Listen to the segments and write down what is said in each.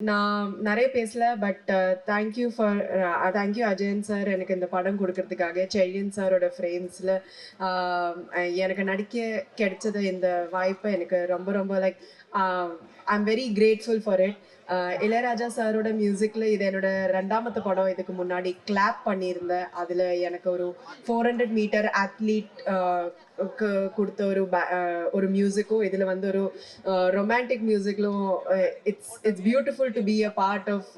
நான் நிறைய பேசல but thank you for thank you Ajayan sir எனக்கு இந்த படம் கொடுக்கறதுக்காக செழியன் சாரோட ஃப்ரேம்ஸில் எனக்கு நடிக்க கிடைச்சது இந்த வாய்ப்பை எனக்கு ரொம்ப ரொம்ப like I am very grateful for it Ilaiyaraaja சாரோட மியூசிக்கில் இது என்னோட ரெண்டாமத்து படம். இதுக்கு முன்னாடி கிளாப் பண்ணியிருந்தேன். அதில் எனக்கு ஒரு ஃபோர் ஹண்ட்ரட் மீட்டர் அத்லீட் கொடுத்த ஒரு ஒரு மியூசிக்கும் இதில் வந்து ஒரு romantic மியூசிக்லும் it's it's beautiful to be a part of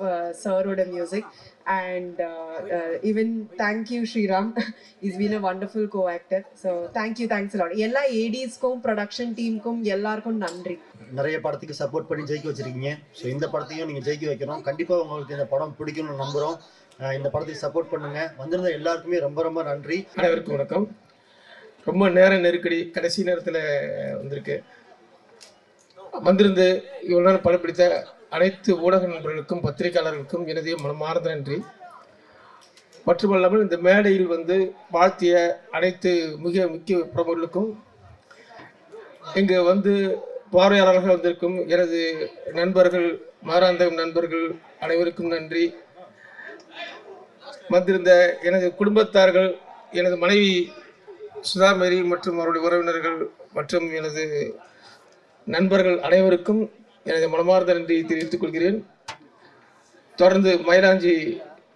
சரோட music and even thank you Sriram is been a wonderful co actor so thank you thanks lot எல்லா ஏடிஸ்க்கும் ப்ரொடக்ஷன் டீமுக்கும் எல்லாருக்கும் நன்றி. நிறைய படத்துக்கு சப்போர்ட் பண்ணி ஜெயிக்க வச்சிருக்கீங்க. ஸோ இந்த படத்தையும் நீங்கள் ஜெயிக்க வைக்கணும். கண்டிப்பாக உங்களுக்கு இந்த படம் பிடிக்கும்னு நம்புகிறோம் இந்த படத்துக்கு சப்போர்ட் பண்ணுங்க. வந்திருந்த எல்லாருக்குமே ரொம்ப ரொம்ப நன்றி. அனைவருக்கும் வணக்கம். ரொம்ப நேர நெருக்கடி கடைசி நேரத்தில் வந்திருக்கு. வந்திருந்து இவ்வளோ நேரம் படம் பிடித்த அனைத்து ஊடக நண்பர்களுக்கும் பத்திரிகையாளர்களுக்கும் எனது மனமார்ந்த நன்றி. மட்டுமல்லாமல் இந்த மேடையில் வந்து வாழ்த்திய அனைத்து மிக முக்கிய பிரமுகர்களுக்கும் இங்கு வந்து பார்வையாளர்கள் வந்திருக்கும் எனது நண்பர்கள் மாராந்தகம் நண்பர்கள் அனைவருக்கும் நன்றி. வந்திருந்த எனது குடும்பத்தார்கள் எனது மனைவி சுதாமேரி மற்றும் அவருடைய உறவினர்கள் மற்றும் எனது நண்பர்கள் அனைவருக்கும் எனது மனமார்ந்த நன்றியை தெரிவித்துக் கொள்கிறேன். தொடர்ந்து மயிலாஞ்சி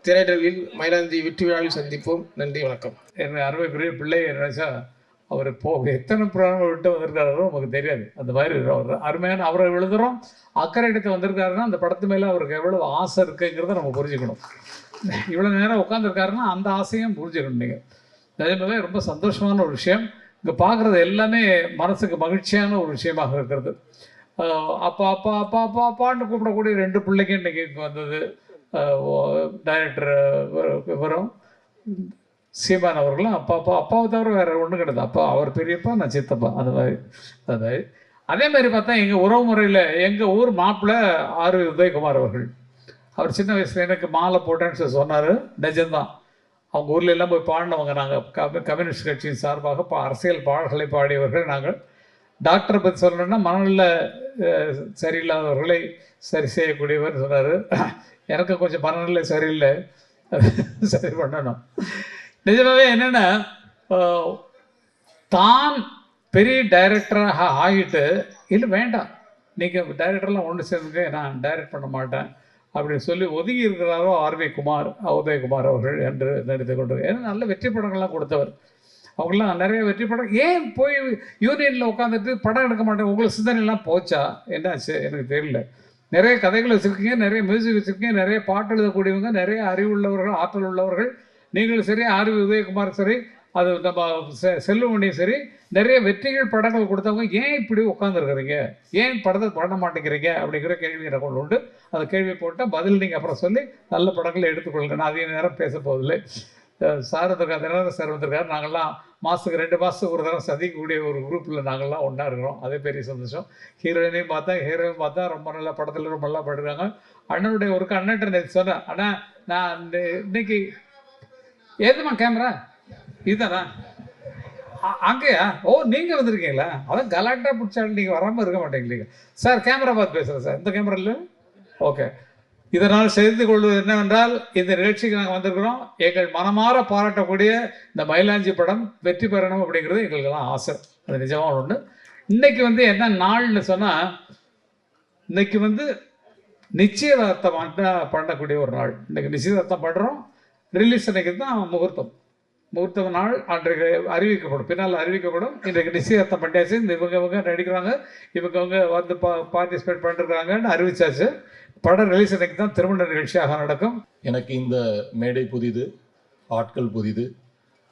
திரையிடலில் மயிலாஞ்சி வெற்றி விழாவில் சந்திப்போம். நன்றி வணக்கம். என் அருமைக்குரிய பிள்ளை ராஜா அவர் போ எத்தனை புராணங்கள் விட்டு வந்திருக்காரோ நமக்கு தெரியாது. அந்த மாதிரி அவர் அருமையான அவரை எழுதுகிறோம் அக்கறை எடுக்க வந்திருக்காருன்னா அந்த படத்து மேலே அவருக்கு எவ்வளவு ஆசை இருக்குங்கிறத நம்ம புரிஞ்சுக்கணும். இவ்வளோ நேரம் உட்காந்துருக்காருன்னா அந்த ஆசையும் புரிஞ்சுக்கணும் நீங்கள் நிஜமாவே ரொம்ப சந்தோஷமான ஒரு விஷயம். இங்கே பார்க்குறது எல்லாமே மனசுக்கு மகிழ்ச்சியான ஒரு விஷயமாக இருக்கிறது. அப்பா அப்பா அப்பா அப்பா அப்பான்னு கூப்பிடக்கூடிய ரெண்டு பிள்ளைங்க இன்றைக்கி வந்தது. டைரக்டர் விவரம். சீமான் அவர்களும் அப்பா அப்பா அப்பாவை தவிர வேறு ஒன்றும் கிடையாது. அப்பா அவர் பெரியப்பா நான் சித்தப்பா. அந்த மாதிரி அந்த மாதிரி. அதே மாதிரி பார்த்தா எங்கள் உறவு முறையில் எங்கள் ஊர் மாப்பிள்ளை ஆர். உதயகுமார் அவர்கள். அவர் சின்ன வயசில் எனக்கு மாலை போட்டேன்னு சொல்லி சொன்னார். நிஜம்தான். அவங்க ஊரில் எல்லாம் போய் பாடினவங்க நாங்கள் கம்யூ கம்யூனிஸ்ட் கட்சியின் சார்பாக பா அரசியல் பாடல்களை பாடியவர்கள் நாங்கள். டாக்டரை பற்றி சொல்லணும்னா மனநல சரியில்லாதவர்களை சரி செய்யக்கூடியவர் சொன்னார். எனக்கு கொஞ்சம் மனநிலை சரியில்லை. சரி பண்ணணும். நிஜமாவே என்னென்னா தான் பெரிய டைரக்டராக ஆகிட்டு இல்லை வேண்டாம். நீங்கள் டைரக்டர்லாம் ஒன்று சேர்ந்துங்க நான் டைரக்ட் பண்ண மாட்டேன். அப்படின்னு சொல்லி ஒதுங்கி இருக்கிறாரோ ஆர்வி குமார் உதயகுமார் அவர்கள் என்று நடித்து கொண்டு ஏன்னா நல்ல வெற்றி படங்கள்லாம் கொடுத்தவர். அவங்களாம் நிறைய வெற்றி படம். ஏன் போய் யூனியனில் உட்காந்துட்டு படம் எடுக்க மாட்டேன்? உங்களுக்கு சிந்தனைலாம் போச்சா? என்னாச்சு? எனக்கு தெரியல. நிறைய கதைகள் வச்சுருக்கீங்க நிறைய மியூசிக் வச்சுருக்கீங்க நிறைய பாட்டு எழுதக்கூடியவங்க நிறைய அறிவுள்ளவர்கள் ஆற்றல் உள்ளவர்கள். நீங்களும் சரி ஆர்வி உதயகுமார் சரி அது நம்ம செ- செல்லுமணியும் சரி நிறைய வெற்றிகள் படங்கள் கொடுத்தவங்க ஏன் இப்படி உட்காந்துருக்குறீங்க ஏன் படத்தை பண்ண மாட்டேங்கிறீங்க? அப்படிங்கிற கேள்வி எனக்கு ஒன்று உண்டு. அந்த கேள்வி போட்டால் பதில் நீங்கள் அப்புறம் சொல்லி நல்ல படங்களை எடுத்துக்கொள்ளுங்க. நான் அதிக நேரம் பேச போவதில்லை. சார் வந்திருக்கார் தினகரன் சார் வந்திருக்கார். நாங்கள்லாம் மாதத்துக்கு ரெண்டு மாதத்துக்கு ஒரு தடவை சந்திக்கக்கூடிய ஒரு குரூப்பில் நாங்கள்லாம் ஒன்றா இருக்கிறோம். அதே பெரிய சந்தோஷம். ஹீரோயினையும் பார்த்தா ஹீரோயின் பார்த்தா ரொம்ப நல்ல படத்தில் ரொம்ப நல்லா படுறாங்க அண்ணனுடைய ஒரு அண்ணன்ட்ட நேற்று சொன்னேன். ஆனால் நான் இன்னைக்கு ஏதுமா கேமரா இதுதானா? அங்கேயா? ஓ நீங்கள் வந்திருக்கீங்களா? அதான் கலாட்டா பிடிச்சாலும் நீங்கள் வராமல் இருக்க மாட்டேங்கிறீங்க. சார் கேமரா பார்த்து பேசுகிறேன் சார். இந்த கேமரா இல்லை? ஓகே. இதனால் செய்து கொள்வது என்னவென்றால் இந்த நிகழ்ச்சிக்கு நாங்கள் வந்திருக்கிறோம். எங்கள் மனமாற பாராட்டக்கூடிய இந்த மயிலாஞ்சி படம் வெற்றி பெறணும் அப்படிங்கிறது எங்களுக்கெல்லாம் ஆசை. அது நிஜமாக ஒன்று இன்னைக்கு வந்து என்ன நாள்னு சொன்னால் இன்னைக்கு வந்து நிச்சயதார்த்தம் பண்ணக்கூடிய ஒரு நாள். இன்னைக்கு நிச்சயதார்த்தம் பண்ணுறோம் ரிலீஸ் அன்னைக்கு தான் முகூர்த்தம். முகூர்த்த நாள் அன்றைக்கு அறிவிக்கப்படும். பின்னால் அறிவிக்கப்படும். இன்றைக்கு நிச்சயதார்த்தம் பண்ணியாச்சு. இந்த இவங்க இவங்க நடிக்கிறாங்க. இவங்க இவங்க வந்து பா பார்ட்டிசிபேட் பண்ணிருக்காங்கன்னு அறிவிச்சாச்சு. படம் ரிலீஸ் அன்னைக்கு தான் திருமண நிகழ்ச்சியாக நடக்கும். எனக்கு இந்த மேடை புதிது ஆட்கள் புதிது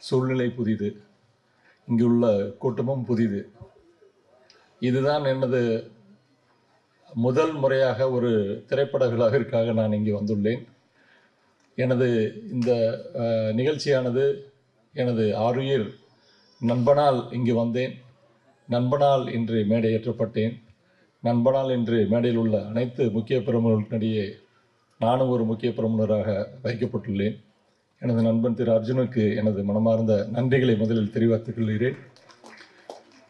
சூழ்நிலை புதிது இங்கே உள்ள கூட்டமும் புதிது. இதுதான் எனது முதல் முறையாக ஒரு திரைப்பட விழாவிற்காக நான் இங்கே வந்துள்ளேன். எனது இந்த நிகழ்ச்சியானது எனது ஆருயிர் நண்பனால் இங்கு வந்தேன். நண்பனால் இன்று மேடையேற்றப்பட்டேன். நண்பனால் இன்று மேடையில் உள்ள அனைத்து முக்கிய பிரமுகர்களிடையே நானும் ஒரு முக்கிய பிரமுகராக வைக்கப்பட்டுள்ளேன். எனது நண்பன் திரு அர்ஜுனுக்கு எனது மனமார்ந்த நன்றிகளை முதலில் தெரிவித்துக் கொள்கிறேன்.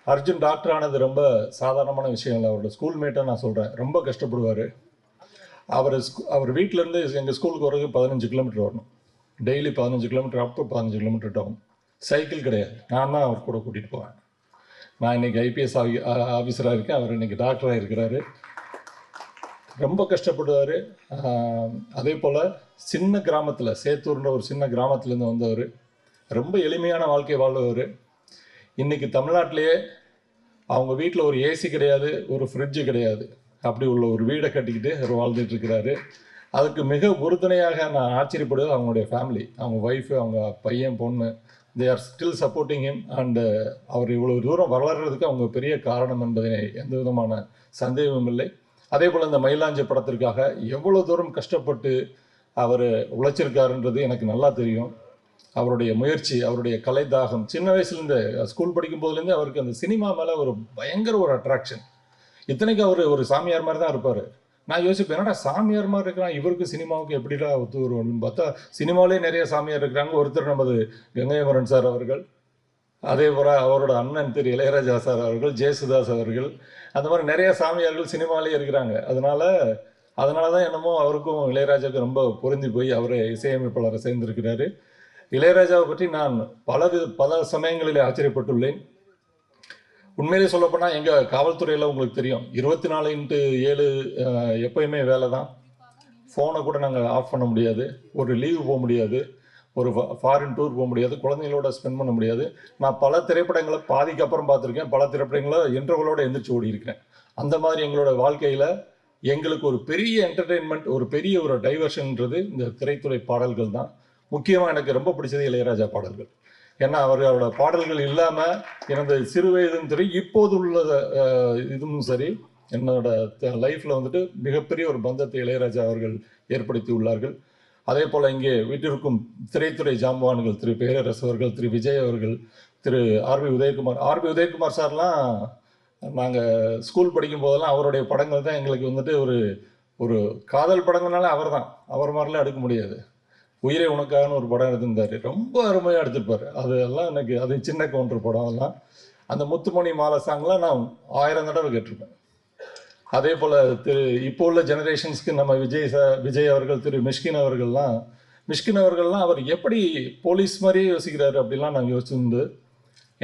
அர்ஜுன் டாக்டர் ஆனது ரொம்ப சாதாரணமான விஷயம் இல்லை அவரோட ஸ்கூல்மேட்டாக நான் சொல்கிறேன் ரொம்ப கஷ்டப்படுவார். அவர் ஸ்கூ- அவர் வீட்டிலேருந்து எங்கள் ஸ்கூலுக்கு வரதுக்கு பதினஞ்சு கிலோமீட்டர் வரணும் டெய்லி பதினஞ்சு கிலோமீட்டர் அப் பதினஞ்சு கிலோமீட்டர் டவுன் சைக்கிள் கிடையாது. நான் தான் அவர் கூட கூட்டிகிட்டு போவேன். நான் இன்னைக்கு ஐபிஎஸ் ஆகி ஆஃபீஸராக இருக்கேன். அவர் இன்றைக்கி டாக்டராக இருக்கிறாரு. ரொம்ப கஷ்டப்படுவார். அதே போல் சின்ன கிராமத்தில் சேத்தூர்ன்ற ஒரு சின்ன கிராமத்துலேருந்து வந்தவர். ரொம்ப எளிமையான வாழ்க்கை வாழ்வர் இன்றைக்கி தமிழ்நாட்டிலேயே அவங்க வீட்டில் ஒரு ஏசி கிடையாது ஒரு ஃப்ரிட்ஜு கிடையாது. அப்படி உள்ள ஒரு வீடை கட்டிக்கிட்டு அவர் வாழ்ந்துட்டுருக்கிறாரு அதுக்கு மிக உறுதுணையாக நான் ஆச்சரியப்படுவது அவங்களுடைய ஃபேமிலி அவங்க ஒய்ஃபு அவங்க பையன் பொண்ணு. They are still supporting him and அவர் இவ்வளோ தூரம் வளர்கிறதுக்கு அவங்க பெரிய காரணம் என்பதில் எந்த விதமான சந்தேகமும் இல்லை. அதே போல் இந்த மயிலாஞ்சி படத்திற்காக எவ்வளோ தூரம் கஷ்டப்பட்டு அவர் உழைச்சிருக்காருன்றது எனக்கு நல்லா தெரியும். அவருடைய முயற்சி அவருடைய கலை தாகம் சின்ன வயசுலேருந்து ஸ்கூல் படிக்கும் போதுலேருந்து அவருக்கு அந்த சினிமா மேலே ஒரு பயங்கர ஒரு அட்ராக்ஷன் இத்தனைக்கு அவர் ஒரு சாமியார் மாதிரி தான் இருப்பார். நான் யோசிப்பேன் என்னடா சாமியார் மாதிரி இருக்கிறான் இவருக்கு சினிமாவுக்கு எப்படிடா ஒத்து வரும் அப்படின்னு பார்த்தா சினிமாவிலே நிறைய சாமியார் இருக்கிறாங்க. ஒருத்தர் நமது கங்கையமரன் சார் அவர்கள் அதே போல் அவரோட அண்ணன் திரு இளையராஜா சார் அவர்கள் ஜெயசுதாஸ் அவர்கள் அந்த மாதிரி நிறைய சாமியார்கள் சினிமாவிலே இருக்கிறாங்க. அதனால அதனால தான் என்னமோ அவருக்கும் இளையராஜாவுக்கு ரொம்ப பொருந்தி போய் அவர் இசையமைப்பாளரை சேர்ந்திருக்கிறாரு. இளையராஜாவை பற்றி நான் பல வித பல சமயங்களில் ஆச்சரியப்பட்டுள்ளேன். உண்மையிலே சொல்லப்போனால் எங்கள் காவல்துறையில் உங்களுக்கு தெரியும். இருபத்தி நாலு இன்ட்டு ஏழு எப்போயுமே வேலை தான். ஃபோனை கூட நாங்கள் ஆஃப் பண்ண முடியாது. ஒரு லீவு போக முடியாது. ஒரு ஃபாரின் டூர் போக முடியாது. குழந்தைங்களோட ஸ்பெண்ட் பண்ண முடியாது. நான் பல திரைப்படங்களை பாதிக்கு அப்புறம் பார்த்துருக்கேன். பல திரைப்படங்களை இன்டர்வலோட எந்திரிச்சு ஓடி இருக்கிறேன் அந்த மாதிரி எங்களோட வாழ்க்கையில் எங்களுக்கு ஒரு பெரிய என்டர்டெயின்மெண்ட் ஒரு பெரிய ஒரு டைவர்ஷன்ன்றது இந்த திரைத்துறை பாடல்கள் தான். முக்கியமாக எனக்கு ரொம்ப பிடிச்சது இளையராஜா பாடல்கள். ஏன்னா அவர்களோட பாடல்கள் இல்லாமல் எனது சிறு வயதும் சரி இப்போது உள்ள இதுவும் சரி என்னோட லைஃப்பில் வந்துட்டு மிகப்பெரிய ஒரு பந்தத்தை இளையராஜா அவர்கள் ஏற்படுத்தி உள்ளார்கள். அதே போல் இங்கே வீட்டிற்கும் திரைத்துறை ஜாம்பவான்கள் திரு பேரரசு அவர்கள் திரு விஜய் அவர்கள் திரு ஆர்பி உதயகுமார் ஆர்பி உதயகுமார் சார்லாம் நாங்கள் ஸ்கூல் படிக்கும் போதெல்லாம் அவருடைய படங்கள் தான் எங்களுக்கு வந்துட்டு ஒரு ஒரு காதல் படங்கள்னால அவர் தான் அவர் மாதிரிலாம் எடுக்க முடியாது. உயிரை உனக்காகனு ஒரு படம் எடுத்திருந்தார். ரொம்ப அருமையாக எடுத்திருப்பார். அதெல்லாம் எனக்கு அது சின்ன கவுண்டர் படம் அதெல்லாம். அந்த முத்துமணி மாலை சாங்லாம் நான் ஆயிரம் தடவை கேட்டிருப்பேன். அதே போல் திரு இப்போ உள்ள ஜெனரேஷன்ஸ்க்கு நம்ம விஜய் ச விஜய் அவர்கள் திரு மிஷ்கின் அவர்கள்லாம் மிஷ்கின் அவர்கள்லாம் அவர் எப்படி போலீஸ் மாதிரியே யோசிக்கிறாரு அப்படிலாம் நான் யோசிச்சிருந்து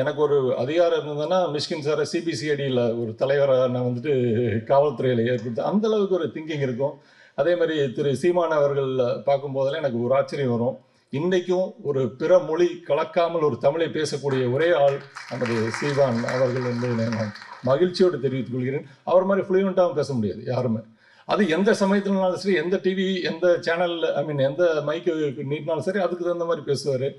எனக்கு ஒரு அதிகாரம் இருந்ததுன்னா மிஷ்கின் சாரை சிபிசிஐடியில் ஒரு தலைவராக நான் வந்துட்டு காவல்துறையில் ஏற்படுத்த அந்த அளவுக்கு ஒரு திங்கிங் இருக்கும். அதே மாதிரி திரு சீமான் அவர்கள் பார்க்கும்போதெல்லாம் எனக்கு ஒரு ஆச்சரியம் வரும். இன்றைக்கும் ஒரு பிற மொழி கலக்காமல் ஒரு தமிழை பேசக்கூடிய ஒரே ஆள் நமது சீவான் அவர்கள் வந்து நான் மகிழ்ச்சியோடு தெரிவித்துக் கொள்கிறேன். அவர் மாதிரி ஃப்ளூயண்ட்டாகவும் பேச முடியாது யாருமே. அது எந்த சமயத்துலனாலும் சரி எந்த டிவி எந்த சேனலில் ஐ மீன் எந்த மைக்கு நீட்டினாலும் சரி அதுக்கு தகுந்த மாதிரி பேசுவார்.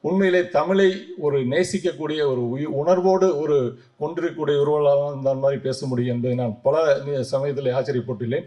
உண்மையிலே தமிழை ஒரு நேசிக்கக்கூடிய ஒரு உயி- உணர்வோடு ஒரு கொண்டிருக்கக்கூடிய உருவலாக அந்த மாதிரி பேச முடியும் என்பதை நான் பல சமயத்தில் ஆச்சரியப்பட்டுள்ளேன்.